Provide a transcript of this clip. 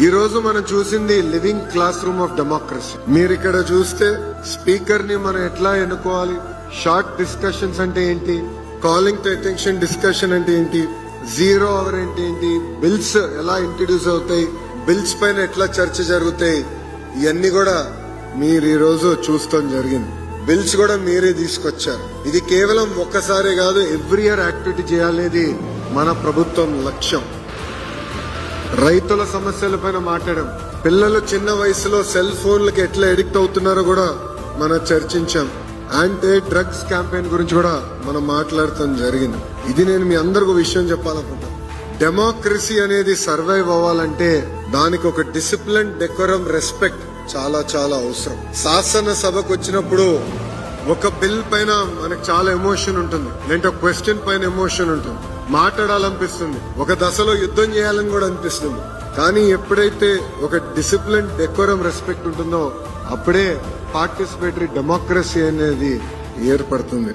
ఈ రోజు మనం చూసింది living classroom of democracy. మీరు ఇక్కడ చూస్తే స్పీకర్ని మనం ఎట్లా ఎన్నుకోవాలి? షార్ట్ డిస్కషన్స్ అంటే ఏంటి? కాలింగ్ టు అటెన్షన్ డిస్కషన్ అంటే ఏంటి? జీరో అవర్ అంటే ఏంటి? బిల్స్ ఎలా ఇంట్రడ్యూస్ అవుతాయి? బిల్స్ పైన ఎట్లా చర్చ జరుగుతాయి? ఇవన్నీ కూడా మీరు ఈ రోజు చూస్తాం జరిగింది. బిల్స్ కూడా మీరే తీసుకొచ్చారు. ఇది కేవలం ఒక్కసారే కాదు ఎవ్రీ ఇయర్ యాక్టివిటీ చేయాలనేది మన ప్రభుత్వం లక్ష్యం. రైతుల సమస్యలపైన మాట్లాడాం. పిల్లలు చిన్న వయసులో సెల్ ఫోన్లకు ఎట్లా ఎడిక్ట్ అవుతున్నారో కూడా మనం చర్చించాం. యాంటీ డ్రగ్స్ క్యాంపెయిన్ గురించి కూడా మనం మాట్లాడటం జరిగింది. ఇది నేను మీ అందరికి విషయం చెప్పాలనుకుంటాను డెమోక్రసీ అనేది సర్వైవ్ అవ్వాలంటే దానికి ఒక డిసిప్లిన్ డెకోరం రెస్పెక్ట్ చాలా చాలా అవసరం. శాసన సభకు వచ్చినప్పుడు ఒక బిల్ పైన మనకు చాలా ఎమోషన్ ఉంటుంది. లేదంటే ఒక క్వశ్చన్ పైన ఎమోషన్ ఉంటుంది. మాట్లాడాలనిపిస్తుంది. ఒక దశలో యుద్ధం చేయాలని కూడా అనిపిస్తుంది. కానీ ఎప్పుడైతే ఒక డిసిప్లిన్ డెకోరం రెస్పెక్ట్ ఉంటుందో అప్పుడే పార్టిసిపేటరీ డెమోక్రసీ అనేది ఏర్పడుతుంది.